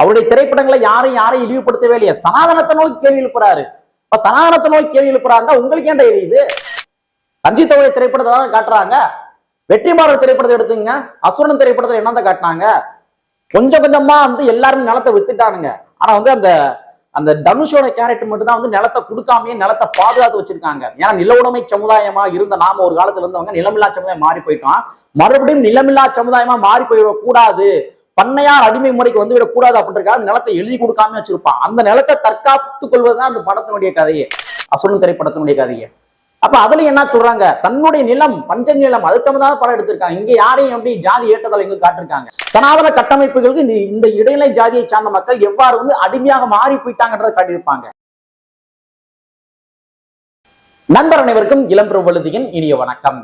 அவருடைய திரைப்படங்களை யாரையும் யாரையும் இழிவுபடுத்தவே இல்லையா. சனாதனத்தை நோக்கி கேள்வி எழுப்புறாரு. இப்ப சனாதனத்தை நோக்கி கேள்வி எழுப்புறாங்க. உங்களுக்கு ஏன்டா தெரியுது ரஞ்சித் அவருடைய திரைப்படத்தை தான் காட்டுறாங்க. வெற்றிமாறன் திரைப்படத்தை எடுத்துங்க அசுரன் திரைப்படத்துல என்னதான் காட்டினாங்க? கொஞ்சம் கொஞ்சமா வந்து எல்லாரும் நிலத்தை வித்துட்டானுங்க. ஆனா வந்து அந்த அந்த தனுஷோட கேரக்டர் மட்டும் தான் வந்து நிலத்தை கொடுக்காமயே நிலத்தை பாதுகாத்து வச்சிருக்காங்க. ஏன்னா நில உடைமை சமுதாயமா இருந்த நாம ஒரு காலத்துல இருந்தவங்க நிலமில்லா சமுதாயம் மாறி போயிட்டோம். மறுபடியும் நிலமில்லா சமுதாயமா மாறி போயிடக்கூடாது. பண்ணையார் அடிமை முறைக்கு வந்து விடக்கூடாது அப்படின்றக்காக அந்த நிலத்தை எழுதி கொடுக்காம வச்சிருப்பான். அந்த நிலத்தை தற்காத்துக் கொள்வதுதான் அந்த படத்தினுடைய கதையே. அசுரன் திரைப்படத்தினுடைய கதையே. அப்ப அதுல என்ன சொல்றாங்க? தன்னுடைய நிலம் பஞ்ச நிலம் அது சம்பந்தமான படம் எடுத்திருக்காங்க. இங்க யாரையும் எப்படி ஜாதி ஏற்றதால் இங்க காட்டிருக்காங்க? சனாதன கட்டமைப்புகளுக்கு இந்த இந்த இடைநிலை ஜாதியை சார்ந்த மக்கள் எவ்வாறு வந்து அடிமையாக மாறி போயிட்டாங்கன்றதை காட்டியிருப்பாங்க. நண்பர் அனைவருக்கும் இளம்பெரும் பிரபலதியின் இனிய வணக்கம்.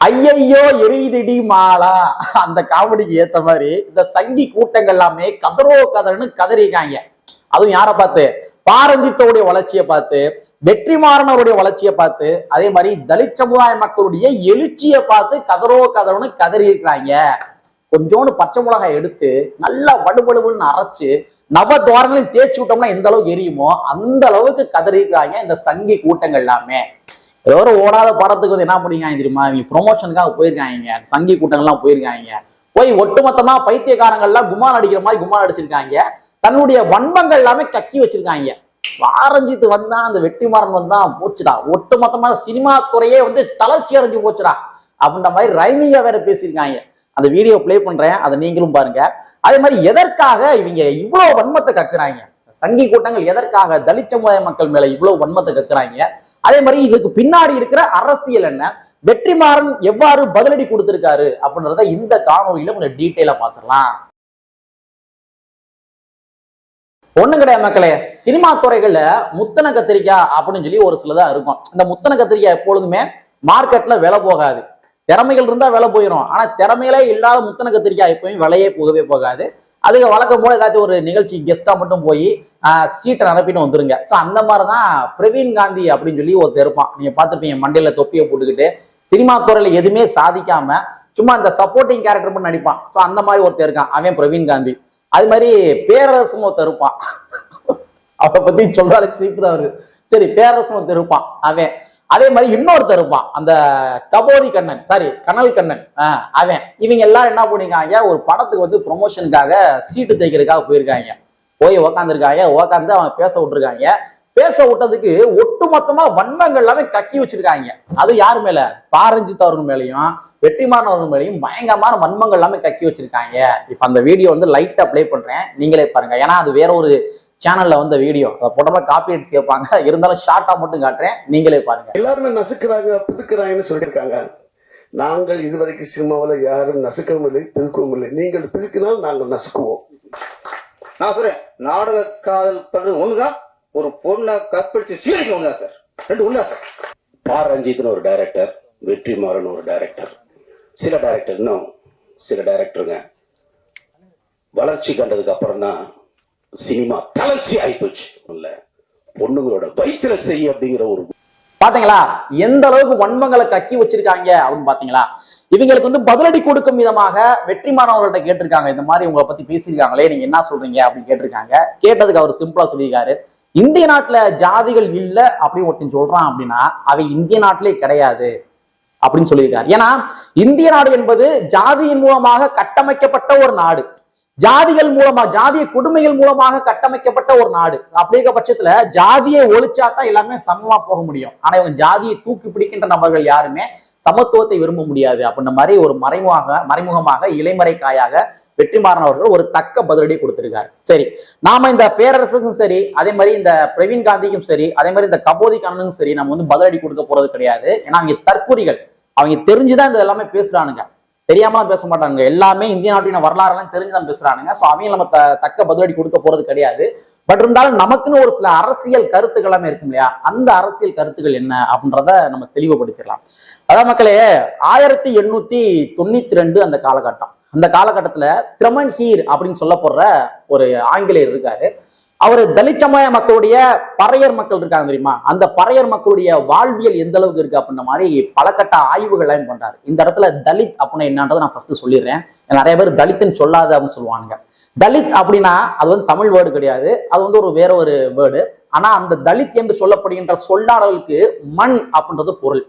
ஐயையோ எரியுதிடி மாலா. அந்த காமெடிக்கு ஏத்த மாதிரி இந்த சங்கி கூட்டங்கள் எல்லாமே கதறோ கதறன்னு கதறிக்காங்க அதுவும் யாரை பார்த்து? பாரஞ்சித்தோடைய வளர்ச்சியை பார்த்து வெற்றிமாறனருடைய வளர்ச்சியை பார்த்து அதே மாதிரி தலித் சமுதாய மக்களுடைய எழுச்சியை பார்த்து கதறோ கதறோன்னு கதறி இருக்கிறாங்க கொஞ்சோண்டு பச்சை மிளகாய் எடுத்து நல்லா வலுவலுன்னு அரைச்சு நவ துவாரங்களையும் தேய்ச்சி விட்டோம்னா எந்த அளவுக்கு எரியுமோ அந்த அளவுக்கு கதறி இருக்கிறாங்க இந்த சங்கி கூட்டங்கள் எல்லாமே. ஏதோ ஒரு ஓடாத படத்துக்கு வந்து என்ன பண்ணிருக்காங்க தெரியுமா? இவங்க ப்ரொமோஷனுக்காக போயிருக்காங்க. சங்கி கூட்டங்கள்லாம் போயிருக்காங்க. போய் ஒட்டுமொத்தமா பைத்தியக்காரங்கள்லாம் குமான் அடிக்கிற மாதிரி குமான் அடிச்சிருக்காங்க. தன்னுடைய வன்மங்கள் எல்லாமே கக்கி வச்சிருக்காங்க. ஆரஞ்சித்து வந்தா அந்த வெற்றிமாறன் வந்தா போச்சுடா. ஒட்டுமொத்தமா சினிமா துறையே வந்து தளர்ச்சி அடைஞ்சு போச்சுடா. அப்படின்ற மாதிரி ரைமிங்கா வேற பேசியிருக்காங்க. அந்த வீடியோ ப்ளே பண்றேன். அதை நீங்களும் பாருங்க. அதே மாதிரி எதற்காக இவங்க இவ்வளவு வன்மத்தை கக்குறாங்க? சங்கி கூட்டங்கள் எதற்காக? தலித் சமுதாய மக்கள் மேல இவ்வளவு வன்மத்தை கக்குறாங்க? அதே மாதிரி இதுக்கு பின்னாடி இருக்கிற அரசியல் என்ன? வெற்றிமாறன் எவ்வாறு பதிலடி கொடுத்திருக்காரு அப்படின்றத இந்த காணொலியில கொஞ்சம் டீட்டெயிலா பாத்துக்கலாம் ஒண்ணும் கிடையாது மக்களே. சினிமா துறைகள்ல முத்தன கத்திரிக்காய் அப்படின்னு சொல்லி ஒரு சிலதா இருக்கும். இந்த முத்தன கத்திரிக்காய் எப்பொழுதுமே மார்க்கெட்ல விலை போகாது. திறமைகள் இருந்தா விலை போயிடும் ஆனா திறமையிலே இல்லாத முத்தன கத்திரிக்காய் எப்பவுமே விலையே போகவே போகாது. அதுக்கு வழக்கம் போல ஏதாச்சும் ஒரு நிகழ்ச்சி கெஸ்டா மட்டும் போய் சீட்டை நிரப்பிட்டு வந்துருங்க. ஸோ அந்த மாதிரி தான் பிரவீன் காந்தி அப்படின்னு சொல்லி ஒருத்தர் இருப்பான். நீங்க பார்த்துருப்பீங்க மண்டையில தொப்பியை போட்டுக்கிட்டு. சினிமா துறையில எதுவுமே சாதிக்காம சும்மா இந்த சப்போர்ட்டிங் கேரக்டர் மட்டும் நடிப்பான். ஸோ அந்த மாதிரி ஒருத்தர் இருக்கான். அவன் பிரவீன் காந்தி. அது மாதிரி பேரரசும் ஒருத்தர் இருப்பான். அவரை பத்தி சொல்றாலே சிரிப்பு தான் வருது. சரி பேரரசும் ஒருத்தர் இருப்பான். அவன். அதே மாதிரி இன்னொருத்தர் இருப்பான் அந்த கபோதி கண்ணன். சாரி கனல் கண்ணன். அவன். இவங்க எல்லாரும் என்ன பண்ணிருக்காங்க ஒரு படத்துக்கு வந்து ப்ரொமோஷனுக்காக சீட்டு தைக்கிறதுக்காக போயிருக்காங்க. போய் உக்காந்துருக்காங்க உக்காந்து அவன் பேச விட்டுருக்காங்க. பேச விட்டதுக்கு ஒட்டுமொத்தமா வன்மங்கள் எல்லாமே கக்கி வச்சிருக்காங்க. அது யாரு மேல? பாரஞ்சித் அவர்கள் மேலையும் வெற்றிமாறன் அவர்கள் மேலையும் பயங்கரமான வன்மங்கள் எல்லாமே கக்கி வச்சிருக்காங்க. இப்ப அந்த வீடியோ வந்து லைட்டா ப்ளே பண்றேன். நீங்களே பாருங்க. ஏன்னா அது வேற ஒரு சேனல்ல வந்த வீடியோ அதை போட்டோம்னா காப்பி அடிச்சு கேட்பாங்க இருந்தாலும் ஷார்ட்டா மட்டும் காட்டுறேன். நீங்களே பாருங்க. எல்லாருமே நசுக்கிறாங்க பிதுக்குறாங்கன்னு சொல்லியிருக்காங்க. நாங்கள் இதுவரைக்கும் சினிமாவில் யாரும் நசுக்கவும் இல்லை பிதுக்கவும் இல்லை. நீங்கள் பிதுக்கினால் நாங்கள் நசுக்குவோம். நான் சொல்றேன் நாடக காதல் பண்றது ஒண்ணுதான் ஒரு பொண்ணை கற்பழிச்சு சீரழிக்க ஒண்ணுதான் சார். ரெண்டு ஒண்ணுதான் சார். பா ரஞ்சித்னு ஒரு டைரக்டர் வெற்றிமாறன் ஒரு டைரக்டர் சில டைரக்டர் இன்னும் சில டைரக்டருங்க வளர்ச்சி கண்டதுக்கு அப்புறம் தான் சினிமா தளர்ச்சி ஆயிப்போச்சு இல்ல பொண்ணுங்களோட வயிற்றுல செய்ய அப்படிங்கிற ஒரு பாத்தீங்களா? எந்த அளவுக்கு வன்மங்களை கக்கி வச்சிருக்காங்க அப்படின்னு பாத்தீங்களா? இவங்களுக்கு வந்து பதிலடி கொடுக்கும் விதமாக வெற்றிமாறன் அவர்கள்ட்ட கேட்டிருக்காங்க. இந்த மாதிரி உங்களை பத்தி பேசியிருக்காங்களே நீங்க என்ன சொல்றீங்க அப்படின்னு கேட்டிருக்காங்க. கேட்டதுக்கு அவர் சிம்பிளா சொல்லியிருக்காரு. இந்திய நாட்டுல ஜாதிகள் இல்ல அப்படின்னு ஒருத்தன் சொல்றான் அப்படின்னா அவன் இந்திய நாட்டிலே கிடையாது அப்படின்னு சொல்லியிருக்காரு. ஏன்னா இந்திய நாடு என்பது ஜாதியின் மூலமாக கட்டமைக்கப்பட்ட ஒரு நாடு. ஜாதிகள் மூலமா ஜாதிய கொடுமைகள் மூலமாக கட்டமைக்கப்பட்ட ஒரு நாடு. அப்படிங்கிற பட்சத்துல ஜாதியை ஒழிச்சா தான் எல்லாமே சமமா போக முடியும். ஆனா இவங்க ஜாதியை தூக்கி பிடிக்கின்ற நபர்கள் யாருமே சமத்துவத்தை விரும்ப முடியாது. அப்படின்ற மாதிரி ஒரு மறைமுகமாக மறைமுகமாக இலைமறை காயாக வெற்றிமாறன் அவர்கள் ஒரு தக்க பதிலடி கொடுத்திருக்காரு. சரி நாம இந்த பேரரசுக்கும் சரி அதே மாதிரி இந்த பிரவீன் காந்திக்கும் சரி அதே மாதிரி இந்த கபோதி கண்ணனுக்கும் சரி நம்ம வந்து பதிலடி கொடுக்க போறது கிடையாது. ஏன்னா அவங்க தற்கூரிகள் அவங்க தெரிஞ்சுதான் இந்த எல்லாமே பேசுறானுங்க. தெரியாமலாம் பேச மாட்டாங்க எல்லாமே இந்திய நாட்டின வரலாறு எல்லாம் தெரிஞ்சுதான் பேசுறானுங்க. ஸோ அவங்க நம்ம த- தக்க பதிலடி கொடுக்க போறது கிடையாது. பட் இருந்தாலும் நமக்குன்னு ஒரு சில அரசியல் கருத்துக்கள் எல்லாமே இருக்கும் இல்லையா? அந்த அரசியல் கருத்துக்கள் என்ன அப்படின்றத நம்ம தெளிவுபடுத்திடலாம். அதான் மக்களே ஆயிரத்தி எண்ணூத்தி தொண்ணூத்தி ரெண்டு அந்த காலகட்டம். அந்த காலகட்டத்துல திரமன் ஹீர் அப்படின்னு சொல்லப்படுற ஒரு ஆங்கிலேயர் இருக்காரு. அவர் தலித் சமுதாய மக்களுடைய பறையர் மக்கள் இருக்காங்க தெரியுமா? அந்த பறையர் மக்களுடைய வாழ்வியல் எந்த அளவுக்கு இருக்கு அப்படின்ற மாதிரி பல கட்ட ஆய்வுகள் எல்லாம் பண்றாரு. இந்த இடத்துல தலித் அப்படின்னா என்னன்றதை நான் ஃபர்ஸ்ட் சொல்லிடுறேன். நிறைய பேர் தலித்துன்னு சொல்லாத அப்படின்னு சொல்லுவானுங்க. தலித் அப்படின்னா அது வந்து தமிழ் வேர்டு கிடையாது. அது வந்து ஒரு வேற ஒரு வேர்டு ஆனா அந்த தலித் என்று சொல்லப்படுகின்ற சொல்லாடலுக்கு மண் அப்படின்றது பொருள்.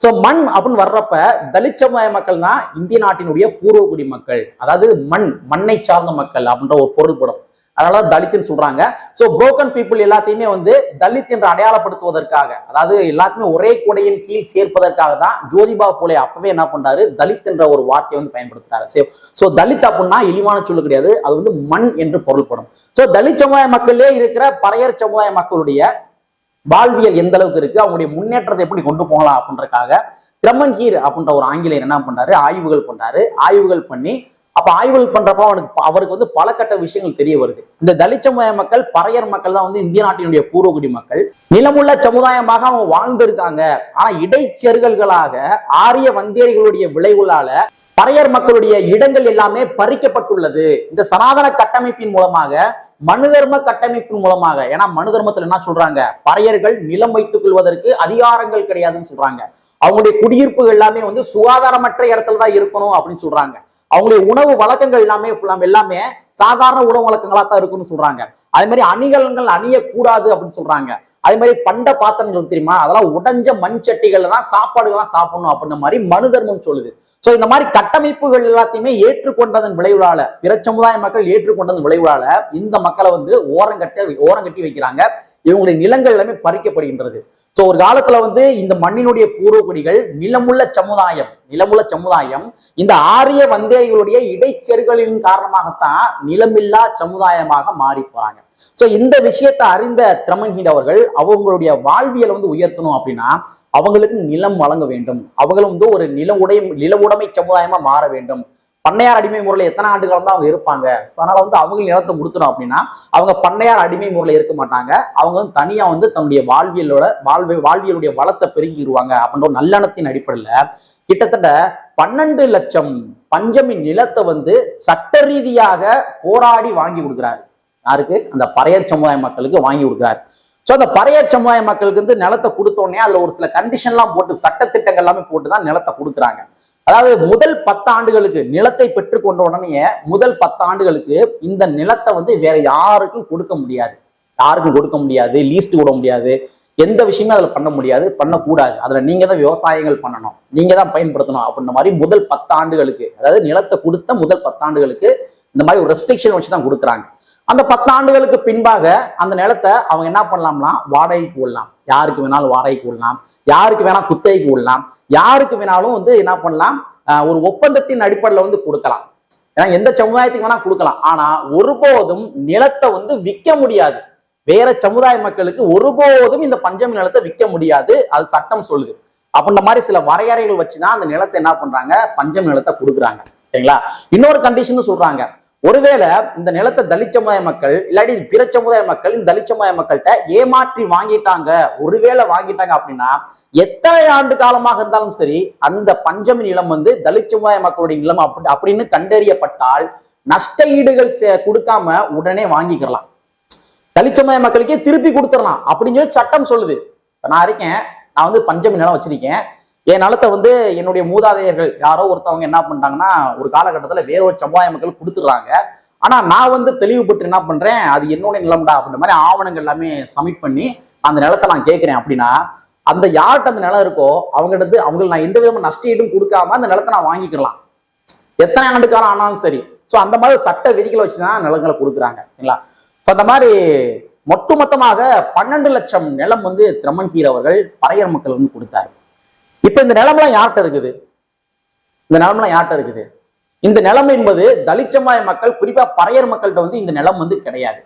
ஸோ மண் அப்படின்னு வர்றப்ப தலித் சமுதாய மக்கள் தான் இந்திய நாட்டினுடைய பூர்வகுடி மக்கள். அதாவது மண் மண்ணை சார்ந்த மக்கள் அப்படின்ற ஒரு பொருள்படும். அதனால தலித்னு சொல்றாங்க. சோ புரோக்கன் பீப்புள் எல்லாத்தையுமே வந்து தலித் என்று அடையாளப்படுத்துவதற்காக அதாவது எல்லாத்தையுமே ஒரே குடையின் கீழ் சேர்ப்பதற்காக தான் ஜோதிபா போலே அப்பவே என்ன பண்றாரு தலித் என்ற ஒரு வார்த்தையை வந்து பயன்படுத்துறாரு. சோ தலித் அப்படின்னா இழிவான சொல்லு கிடையாது. அது வந்து மண் என்று பொருள்படும். சோ தலித் சமுதாய மக்களே இருக்கிற பறையர் சமுதாய மக்களுடைய வாழ்வியல் எந்த அளவுக்கு இருக்கு? அவங்களுடைய முன்னேற்றத்தை எப்படி கொண்டு போகலாம் அப்படின்றதுக்காக கிரமன் ஹீர் அப்படின்ற ஒரு ஆங்கிலேயர் என்ன பண்றாரு ஆய்வுகள் பண்றாரு ஆய்வுகள் பண்ணி அப்ப ஆய்வுகள் பண்றப்ப அவனுக்கு அவருக்கு வந்து பல கட்ட விஷயங்கள் தெரிய வருது. இந்த தலித் சமுதாய மக்கள் பறையர் மக்கள் தான் வந்து இந்திய நாட்டினுடைய பூர்வகுடி மக்கள். நிலமுள்ள சமுதாயமாக அவங்க வாழ்ந்திருக்காங்க. ஆனா இடைச்செருகல்களாக ஆரிய வந்தேரிகளுடைய விளைவுகளால பறையர் மக்களுடைய இடங்கள் எல்லாமே பறிக்கப்பட்டுள்ளது. இந்த சனாதன கட்டமைப்பின் மூலமாக மனு தர்ம கட்டமைப்பின் மூலமாக ஏன்னா மனு தர்மத்துல என்ன சொல்றாங்க? பறையர்கள் நிலம் வைத்துக் கொள்வதற்கு அதிகாரங்கள் கிடையாதுன்னு சொல்றாங்க. அவங்களுடைய குடியிருப்புகள் எல்லாமே வந்து சுகாதாரமற்ற இடத்துல தான் இருக்கணும் அப்படின்னு சொல்றாங்க. அவங்களுடைய உணவு வழக்கங்கள் எல்லாமே எல்லாமே சாதாரண உணவு வழக்கங்களா தான் இருக்கும்னு சொல்றாங்க. அதே மாதிரி அணிகலன்கள் அணியக்கூடாது அப்படின்னு சொல்றாங்க. அதே மாதிரி பண்ட பாத்திரங்கள் தெரியுமா? அதெல்லாம் உடைஞ்ச மண் சட்டிகள்ல தான் சாப்பாடுகள்லாம் சாப்பிடணும் அப்படின்ற மாதிரி மனு தர்மம் சொல்லுது. சோ இந்த மாதிரி கட்டமைப்புகள் எல்லாத்தையுமே ஏற்றுக்கொண்டதன் விளைவுகளால பிற சமுதாய மக்கள் ஏற்றுக்கொண்டதன் விளைவுகளால இந்த மக்களை வந்து ஓரங்கட்ட ஓரங்கட்டி வைக்கிறாங்க. இவங்களுடைய நிலங்கள் எல்லாமே பறிக்கப்படுகின்றது. சோ ஒரு காலத்துல வந்து இந்த மண்ணினுடைய பூர்வகுடிகள் நிலமுள்ள சமுதாயம் நிலமுள்ள சமுதாயம் இந்த ஆரிய வந்தேயர்களுடைய இடைச்செருகளின் காரணமாகத்தான் நிலமில்லா சமுதாயமாக மாறி போறாங்க. சோ இந்த விஷயத்தை அறிந்த திரமன்ஹீட் அவர்கள் அவங்களுடைய வாழ்வியலை வந்து உயர்த்தணும் அப்படின்னா அவங்களுக்கு நிலம் வழங்க வேண்டும். அவங்களும் வந்து ஒரு நில உடை நில உடைமை சமுதாயமா மாற வேண்டும். பண்ணையார் அடிமை முறையில் எத்தனை ஆண்டு காலம் தான் அவங்க இருப்பாங்க? ஸோ அதனால வந்து அவங்க நிலத்தை கொடுத்துரும் அப்படின்னா அவங்க பண்ணையார் அடிமை முறையில் இருக்க மாட்டாங்க. அவங்க வந்து தனியா வந்து தன்னுடைய வாழ்வியலோட வாழ்வை வாழ்வியலுடைய வளத்தை பெருகிடுவாங்க அப்படின்ற ஒரு நல்லெண்ணத்தின் அடிப்படையில் கிட்டத்தட்ட பன்னெண்டு லட்சம் பஞ்சமின் நிலத்தை வந்து சட்ட ரீதியாக போராடி வாங்கி கொடுக்குறாரு. யாருக்கு? அந்த பறையர் சமுதாய மக்களுக்கு வாங்கி கொடுக்குறாரு. ஸோ அந்த பறையர் சமுதாய மக்களுக்கு வந்து நிலத்தை கொடுத்தோடனே அதில் ஒரு சில கண்டிஷன்லாம் போட்டு சட்டத்திட்டங்கள் எல்லாமே போட்டு தான் நிலத்தை கொடுக்குறாங்க. அதாவது முதல் பத்தாண்டுகளுக்கு நிலத்தை பெற்றுக்கொண்ட உடனே முதல் பத்தாண்டுகளுக்கு இந்த நிலத்தை வந்து வேற யாருக்கும் கொடுக்க முடியாது. யாருக்கும் கொடுக்க முடியாது லீஸ்ட் விட முடியாது. எந்த விஷயமும் அதுல பண்ண முடியாது பண்ணக்கூடாது. அதுல நீங்கள் தான் விவசாயங்கள் பண்ணணும். நீங்கள் தான் பயன்படுத்தணும் அப்படின்ற மாதிரி முதல் பத்தாண்டுகளுக்கு அதாவது நிலத்தை கொடுத்த முதல் பத்தாண்டுகளுக்கு இந்த மாதிரி ஒரு ரெஸ்ட்ரிக்ஷன் வச்சு தான் கொடுக்குறாங்க. அந்த பத்து ஆண்டுகளுக்கு பின்பாக அந்த நிலத்தை அவங்க என்ன பண்ணலாம்னா வாடகைக்கு விடலாம். யாருக்கு வேணாலும் வாடகைக்கு விடலாம். யாருக்கு வேணா குத்தகைக்கு விடலாம். யாருக்கு வேணாலும் வந்து என்ன பண்ணலாம்? ஒரு ஒப்பந்தத்தின் அடிப்படையில வந்து கொடுக்கலாம். ஏன்னா எந்த சமுதாயத்துக்கு வேணா கொடுக்கலாம். ஆனா ஒருபோதும் நிலத்தை வந்து விற்க முடியாது. வேற சமுதாய மக்களுக்கு ஒருபோதும் இந்த பஞ்சமி நிலத்தை விற்க முடியாது. அது சட்டம் சொல்லுது. அப்படின்ற மாதிரி சில வரையறைகள் வச்சுதான் அந்த நிலத்தை என்ன பண்றாங்க? பஞ்சமி நிலத்தை கொடுக்குறாங்க. சரிங்களா? இன்னொரு கண்டிஷன் சொல்றாங்க. ஒருவேளை இந்த நிலத்தை தலித் சமுதாய மக்கள் இல்லாட்டி பிற சமுதாய மக்கள் இந்த தலித் சமுதாய மக்கள்கிட்ட ஏமாற்றி வாங்கிட்டாங்க ஒருவேளை வாங்கிட்டாங்க அப்படின்னா எத்தனை ஆண்டு காலமாக இருந்தாலும் சரி அந்த பஞ்சமி நிலம் வந்து தலித் சமுதாய மக்களுடைய நிலம் அப்படி அப்படின்னு கண்டறியப்பட்டால் நஷ்ட ஈடுகள் சே- கொடுக்காம உடனே வாங்கிக்கலாம். தலித் சமுதாய மக்களுக்கே திருப்பி கொடுத்துடலாம் அப்படின்னு சொல்லி சட்டம் சொல்லுது. இப்போ நான் இருக்கேன் நான் வந்து பஞ்சமி நிலம் வச்சிருக்கேன். என் நிலத்தை வந்து என்னுடைய மூதாதையர்கள் யாரோ ஒருத்தவங்க என்ன பண்ணிட்டாங்கன்னா ஒரு காலகட்டத்தில் வேற ஒரு சமுதாய மக்கள் கொடுத்துட்றாங்க. ஆனால் நான் வந்து தெளிவுபட்டு என்ன பண்ணுறேன் அது என்னுடைய நிலம்டா அப்படின்ற மாதிரி ஆவணங்கள் எல்லாமே சப்மிட் பண்ணி அந்த நிலத்தை நான் கேட்குறேன் அப்படின்னா அந்த யார்கிட்ட அந்த நிலம் இருக்கோ அவங்ககிட்ட அவங்களுக்கு நான் எந்த விதமான நஷ்டீடும் கொடுக்காம அந்த நிலத்தை நான் வாங்கிக்கலாம். எத்தனை ஆண்டு காலம் ஆனாலும் சரி. ஸோ அந்த மாதிரி சட்ட விதிகளை வச்சுதான் நிலங்களை கொடுக்குறாங்க. சரிங்களா? ஸோ அந்த மாதிரி ஒட்டுமொத்தமாக பன்னெண்டு லட்சம் நிலம் வந்து திரமன்கீர் அவர்கள் பறையர் மக்கள் வந்து கொடுத்தாரு. இப்ப இந்த நிலமெல்லாம் யார்கிட்ட இருக்குது? இந்த நிலமெல்லாம் யார்கிட்ட இருக்குது? இந்த நிலம் என்பது தலித் சமுதாய மக்கள் குறிப்பா பறையர் மக்கள்கிட்ட வந்து இந்த நிலம் வந்து கிடையாது.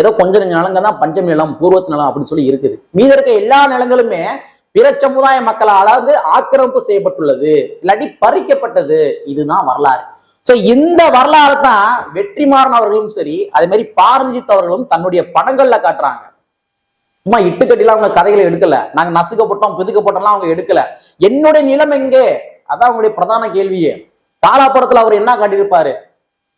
ஏதோ கொஞ்சம் கொஞ்சம் நிலங்க தான் பஞ்சம் நிலம் பூர்வத் நிலம் அப்படின்னு சொல்லி இருக்குது. மீத இருக்க எல்லா நிலங்களுமே பிற சமுதாய மக்களால் வந்து ஆக்கிரமிப்பு செய்யப்பட்டுள்ளது இல்லாட்டி பறிக்கப்பட்டது. இதுதான் வரலாறு. சோ இந்த வரலாறு தான் வெற்றிமாறன் அவர்களும் சரி அதே மாதிரி பாரஞ்சித் அவர்களும் தன்னுடைய படங்கள்ல காட்டுறாங்க. சும்மா இட்டுக்கட்டிலாம் அவங்க கதைகளை எடுக்கல. நாங்க நசுக்கப்பட்டோம் பிதுக்கப்பட்டோம்லாம் அவங்க எடுக்கல. என்னுடைய நிலம் எங்கே? அதான் அவங்களுடைய பிரதான கேள்வியே. தாராபுரத்துல அவர் என்ன காட்டியிருப்பாரு?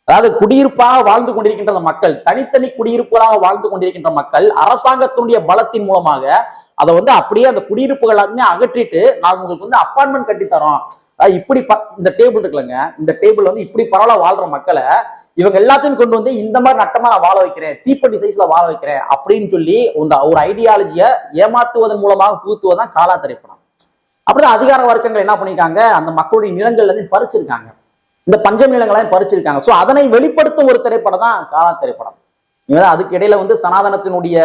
அதாவது குடியிருப்பாக வாழ்ந்து கொண்டிருக்கின்ற அந்த மக்கள் தனித்தனி குடியிருப்புகளாக வாழ்ந்து கொண்டிருக்கின்ற மக்கள் அரசாங்கத்தினுடைய பலத்தின் மூலமாக அதை வந்து அப்படியே அந்த குடியிருப்புகள் எல்லாத்தையுமே அகற்றிட்டு நாங்கள் உங்களுக்கு வந்து அப்பார்ட்மெண்ட் கட்டி தரோம் இப்படி இந்த டேபிள் இருக்குல்லங்க இந்த டேபிள் வந்து இப்படி பரவாயில்ல வாழ்ற மக்களை இவங்க எல்லாத்தையும் கொண்டு வந்து இந்த மாதிரி நட்டமா நான் வாழ வைக்கிறேன் தீப்பெட்டி சைஸ்ல வாழ வைக்கிறேன் அப்படின்னு சொல்லி இந்த ஒரு ஐடியாலஜியை ஏமாத்துவதன் மூலமாக புகுத்துவதான் காலா திரைப்படம் அப்படிதான் அதிகார வர்க்கங்கள் என்ன பண்ணிருக்காங்க? அந்த மக்களுடைய நிலங்கள்ல இருந்து பறிச்சிருக்காங்க. இந்த பஞ்சம் நிலங்களையும் பறிச்சிருக்காங்க. சோ அதனை வெளிப்படுத்தும் ஒரு திரைப்படம் தான் காலா திரைப்படம் இவங்க அதுக்கு இடையில வந்து சனாதனத்தினுடைய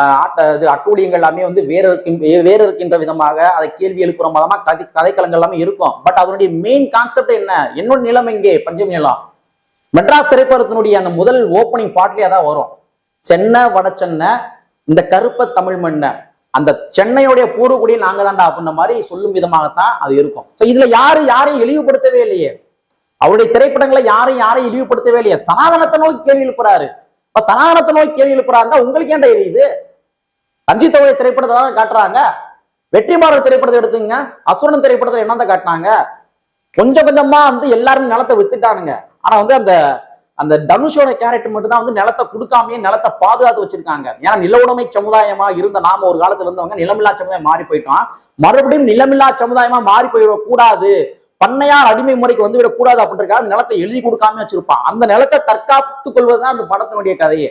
ஆஹ், ஆட்ட இது அட்டூழியங்கள் எல்லாமே வந்து வேற இருக்கின்ற வேற இருக்கின்ற விதமாக அதை கேள்வி எழுப்புற விதமா கதை கதைக்களங்கள் எல்லாமே இருக்கும். பட் அதனுடைய மெயின் கான்செப்ட் என்ன? என்னோட நிலம் எங்கே? பஞ்சம் நிலம். மெட்ராஸ் திரைப்படத்தினுடைய அந்த முதல் ஓப்பனிங் பாட்லயே தான் வரும். சென்னை வட சென்னை இந்த கருப்ப தமிழ் மண்ணை. அந்த சென்னையுடைய பூர்வக்குடியை நாங்க தான்டா அப்படின்ற மாதிரி சொல்லும் விதமாகத்தான் அது இருக்கும். சோ இதுல யாரு யாரையும் இழிவுபடுத்தவே இல்லையே. அவருடைய திரைப்படங்களை யாரையும் யாரையும் இழிவுபடுத்தவே இல்லையே. சனாதனத்தை நோக்கி கேள்வி எழுப்புறாரு. இப்ப சனாதனத்தை நோக்கி கேள்வி எழுப்புறாருந்தா உங்களுக்கு ஏன்டா எரியுது ரஞ்சித் அவருடைய திரைப்படத்தை தான் காட்டுறாங்க. வெற்றிமாறன் திரைப்படத்தை எடுத்துங்க அசுரன் திரைப்படத்தில் என்னதான் காட்டினாங்க? கொஞ்சம் கொஞ்சமா வந்து எல்லாரும் நிலத்தை வித்துட்டானுங்க. ஆனா வந்து அந்த அந்த தனுஷோட கேரக்டர் மட்டும் தான் வந்து நிலத்தை கொடுக்காமயே நிலத்தை பாதுகாத்து வச்சிருக்காங்க. ஏன்னா நில உடைமை சமுதாயமா இருந்த நாம ஒரு காலத்துல இருந்தவங்க நிலமில்லா சமுதாயம் மாறி போயிட்டோம். மறுபடியும் நிலமில்லா சமுதாயமா மாறி போயிடக் கூடாது பண்ணையார் அடிமை முறைக்கு வந்து விடக்கூடாது அப்படின்றக்காக நிலத்தை எழுதி கொடுக்காம வச்சிருப்பான். அந்த நிலத்தை தற்காத்துக் கொள்வதுதான் அந்த படத்தினுடைய கதையே.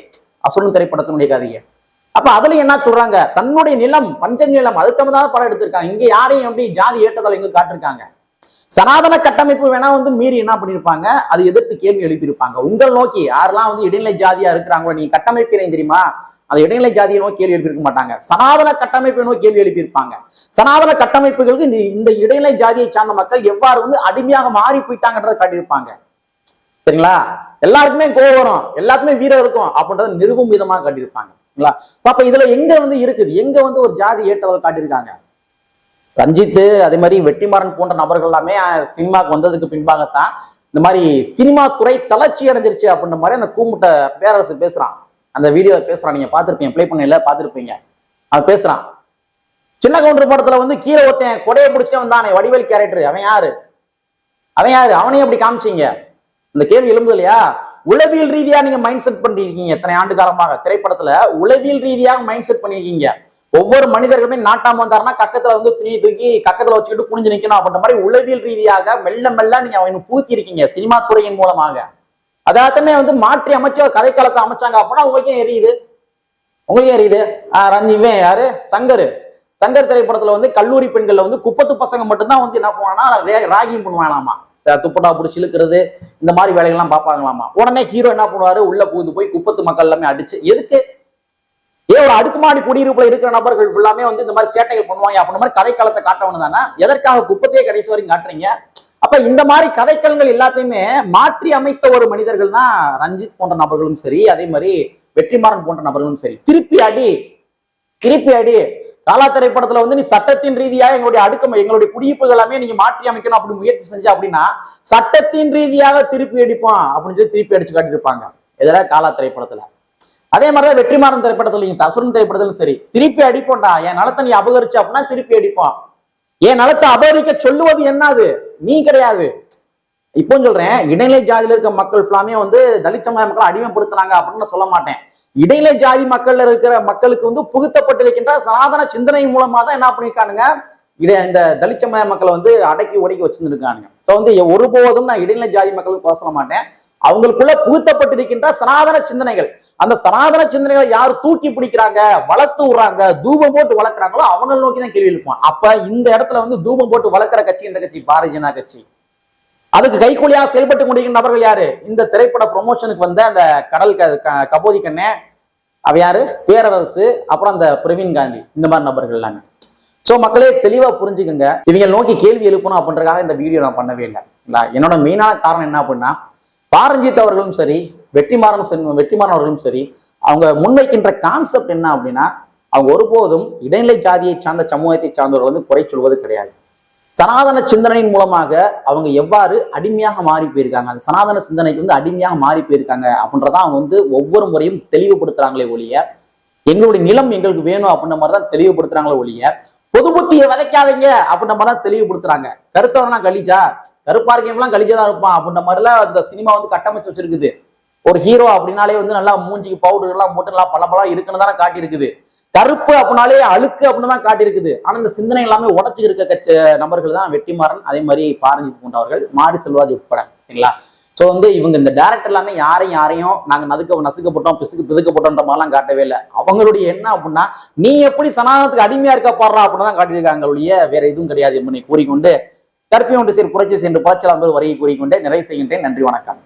அசுரன் திரைப்படத்தினுடைய கதையே. அப்ப அதுல என்ன சொல்றாங்க? தன்னுடைய நிலம் பஞ்ச நிலம் அது சம்பந்தமான படம் எடுத்திருக்காங்க. இங்க யாரையும் எப்படி ஜாதி ஏற்றதால் எங்க காட்டிருக்காங்க? சனாதன கட்டமைப்பு வேணா வந்து மீறி என்ன பண்ணியிருப்பாங்க அது எதிர்த்து கேள்வி எழுப்பியிருப்பாங்க. உங்கள் நோக்கி யாரெல்லாம் வந்து இடைநிலை ஜாதியா இருக்கிறாங்களோ நீங்க கட்டமைக்கிறீங்க தெரியுமா? அந்த இடைநிலை ஜாதியை நோக்கி கேள்வி எழுப்பியிருக்க மாட்டாங்க. சனாதன கட்டமைப்பை நோக்கி கேள்வி எழுப்பியிருப்பாங்க. சனாதன கட்டமைப்புகளுக்கு இந்த இந்த இடைநிலை ஜாதியை சார்ந்த மக்கள் எவ்வாறு வந்து அடிமையாக மாறி போயிட்டாங்கன்றதை காட்டியிருப்பாங்க. சரிங்களா? எல்லாருக்குமே கோவம் வரும். எல்லாத்துக்குமே வீரம் இருக்கும் அப்படின்றத நிறுவும் விதமாக காட்டியிருப்பாங்க அப்ப இதுல எங்க வந்து இருக்குது? எங்க வந்து ஒரு ஜாதி ஏற்றவர் காட்டியிருக்காங்க? ரஞ்சித்து அதே மாதிரி வெற்றிமாறன் போன்ற நபர்கள் எல்லாமே சினிமாவுக்கு வந்ததுக்கு பின்பாகத்தான் இந்த மாதிரி சினிமா துறை தளர்ச்சி அடைஞ்சிருச்சு அப்படின்ற மாதிரி அந்த கூமுட்ட பேரரசு பேசுறான். அந்த வீடியோ பேசுறான். நீங்க பாத்திருப்பீங்க ப்ளே பண்ணல பாத்திருப்பீங்க அவன் பேசுறான். சின்ன கவுண்டர் படத்துல வந்து கீழே ஒருத்தன் கொடையை பிடிச்சே வந்தானே. வடிவேல் கேரக்டர் அவன் யாரு? அவன் யாரு? அவனையும் அப்படி காமிச்சீங்க. இந்த கேள்வி எழும்புது இல்லையா? உளவியல் ரீதியா நீங்க மைண்ட் செட் பண்ணிருக்கீங்க. எத்தனை ஆண்டு காலமாக திரைப்படத்துல உளவியல் ரீதியாக மைண்ட் செட் பண்ணிருக்கீங்க. ஒவ்வொரு மனிதர்களுமே நாட்டாம வந்தாருன்னா கக்கத்துல வந்து துணி தூக்கி கக்கத்துல வச்சுக்கிட்டு குனிஞ்சு நிக்கணும் அப்படின்ற மாதிரி உளவியல் ரீதியாக மெல்ல மெல்ல நீங்க அவனை பூத்தி இருக்கீங்க சினிமா துறையின் மூலமாக. அதாத்தமே வந்து மாற்றி அமைச்ச கதைக்காலத்தை அமைச்சாங்க அப்படின்னா உங்களுக்கு எரியுது? உங்களுக்கு எரியுது? ஆஹ் ரஞ்சிவே யாரு? சங்கர். சங்கர் திரைப்படத்துல வந்து கல்லூரி பெண்கள்ல வந்து குப்பத்து பசங்க மட்டும்தான் வந்து என்ன பண்ணுவாங்கன்னா ராகியம் பண்ணுவாங்களாமா ச- துப்பட்டா பிடிச்சி இழுக்கிறது இந்த மாதிரி வேலைகள்லாம் பார்ப்பாங்களாமா? உடனே ஹீரோ என்ன பண்ணுவாரு? உள்ள புகுந்து போய் குப்பத்து மக்கள் எல்லாமே அடிச்சு எதுக்கு ஏன் ஒரு அடுக்குமாடி குடியிருப்புல இருக்கிற நபர்கள் ஃபுல்லாமே வந்து இந்த மாதிரி சேட்டைகள் பண்ணுவாங்க அப்படின்ற மாதிரி கதைக்களத்தை காட்டவனு தானே எதற்காக குப்பத்தையே கடைசி வரைக்கும் காட்டுறீங்க? அப்ப இந்த மாதிரி கதைக்களங்கள் எல்லாத்தையுமே மாற்றி அமைத்த ஒரு மனிதர்கள் தான் ரஞ்சித் போன்ற நபர்களும் சரி அதே மாதிரி வெற்றிமாறன் போன்ற நபர்களும் சரி. திருப்பி அடி. திருப்பி அடி. காலா திரைப்படத்துல வந்து நீ சட்டத்தின் ரீதியாக எங்களுடைய அடுக்கம் எங்களுடைய குடியிருப்புகள் எல்லாமே நீங்க மாற்றி அமைக்கணும் அப்படி முயற்சி செஞ்ச அப்படின்னா சட்டத்தின் ரீதியாக திருப்பி அடிப்போம் அப்படின்னு சொல்லி திருப்பி அடிச்சு காட்டியிருப்பாங்க. இதெல்லாம் காலா திரைப்படத்துல. அதே மாதிரிதான் வெற்றிமாறன் திரைப்படத்துலையும் அசுரன் திரைப்படத்திலும் சரி. திருப்பி அடிப்போம்டா. என் நலத்தை நீ அபகரிச்சு அப்படின்னா திருப்பி அடிப்போம். என் நலத்தை அபகரிக்க சொல்லுவது என்னது? நீ கிடையாது. இப்போ சொல்றேன் இடைநிலை ஜாதியில இருக்க மக்கள் ஃபுல்லாமே வந்து தலித் சமுதாய மக்களை அடிமைப்படுத்துறாங்க அப்படின்னு சொல்ல மாட்டேன். இடைநிலை ஜாதி மக்கள்ல இருக்கிற மக்களுக்கு வந்து புகுத்தப்பட்டிருக்கின்ற சாதன சிந்தனை மூலமா தான் என்ன பண்ணியிருக்கானுங்க இட இந்த தலித் சமுதாய மக்களை வந்து அடக்கி ஒடுக்கி வச்சிருந்துருக்கானுங்க. சோ வந்து ஒருபோதும் நான் இடைநிலை ஜாதி மக்களுக்கு பேச மாட்டேன். அவங்களுக்குள்ள புகுத்தப்பட்டிருக்கின்ற சனாதன சிந்தனைகள். அந்த சனாதன சிந்தனைகளை யார் தூக்கி பிடிக்கிறாங்க வளர்த்து விடுறாங்க தூபம் போட்டு வளர்க்குறாங்களோ அவங்களை நோக்கி தான் கேள்வி எழுப்போம் அப்ப இந்த இடத்துல வந்து தூபம் போட்டு வளர்க்குற கட்சி இந்த கட்சி? பாரதிய ஜனதா கட்சி. அதுக்கு கைகூலியா செயல்பட்டு கொண்டிருக்கிற நபர்கள் யாரு? இந்த திரைப்பட ப்ரொமோஷனுக்கு வந்த அந்த கடல் க- க- கபோதி கண்ணே அவ யாரு? பேரரசு அப்புறம் அந்த பிரவீன் காந்தி. இந்த மாதிரி நபர்கள் எல்லாமே. சோ மக்களே தெளிவா புரிஞ்சுக்கோங்க. இவங்க நோக்கி கேள்வி எழுப்பணும் அப்படின்றதுக்காக இந்த வீடியோ நான் பண்ணவே இல்லை. என்னோட மெயினான காரணம் என்ன அப்படின்னா பாரஞ்சித் அவர்களும் சரி வெற்றிமாறன் சென்- வெற்றிமாறன் அவர்களும் சரி அவங்க முன்வைக்கின்ற கான்செப்ட் என்ன அப்படின்னா அவங்க ஒருபோதும் இடைநிலை ஜாதியை சார்ந்த சமூகத்தை சார்ந்தவர்கள் வந்து குறை சொல்வது கிடையாது. சனாதன சிந்தனையின் மூலமாக அவங்க எவ்வாறு அடிமையாக மாறி போயிருக்காங்க? அந்த சனாதன சிந்தனைக்கு வந்து அடிமையாக மாறி போயிருக்காங்க அப்படின்றத அவங்க வந்து ஒவ்வொரு முறையும் தெளிவுபடுத்துறாங்களே ஒழிய எங்களுடைய நிலம் எங்களுக்கு வேணும் அப்படின்ற மாதிரி தான் தெளிவுபடுத்துறாங்களே ஒழிய பொது புத்தியை விதைக்காதீங்க அப்படின்ற மாதிரி தான் தெளிவுபடுத்துறாங்க. கருத்தவனா கலிஜா கருப்பா இருக்கவங்களாம் கலிஜா தான் இருப்பான் அப்படின்ற மாதிரிலாம் அந்த சினிமா வந்து கட்டமைச்சு வச்சிருக்குது. ஒரு ஹீரோ அப்படின்னாலே வந்து நல்லா மூஞ்சிக்கு பவுடர் எல்லாம் போட்டு நல்லா பல இருக்குன்னு தானே காட்டியிருக்குது. கருப்பு அப்படின்னாலே அழுக்கு அப்படின்னு தான் காட்டியிருக்குது. ஆனா இந்த சிந்தனை எல்லாமே உடச்சு இருக்க கட்சி நபர்கள் தான் வெற்றிமாறன் அதே மாதிரி பாரஞ்சித் போன்றவர்கள் மாரி செல்வாதி உட்பட சரிங்களா? ஸோ வந்து இவங்க இந்த டேரக்டர் எல்லாமே யாரையும் யாரையும் நாங்கள் நதுக்க நசுக்கப்பட்டோம் பிசுக்கு பிதுக்கப்பட்டோன்ற மாதிரிலாம் காட்டவே இல்லை. அவங்களுடைய என்ன அப்படின்னா நீ எப்படி சனாதனத்துக்கு அடிமையா இருக்க பாடுறா அப்படின்னு தான் காட்டியிருக்காங்க ஒழிய வேற எதுவும் கிடையாது என்பதை கூறிக்கொண்டு கற்பியம் ஒன்று சேர் புரட்சி சென்று பாய்ச்சலாம் வரையை கூறிக்கொண்டே நிறைவு செய்கின்றேன். நன்றி வணக்கம்.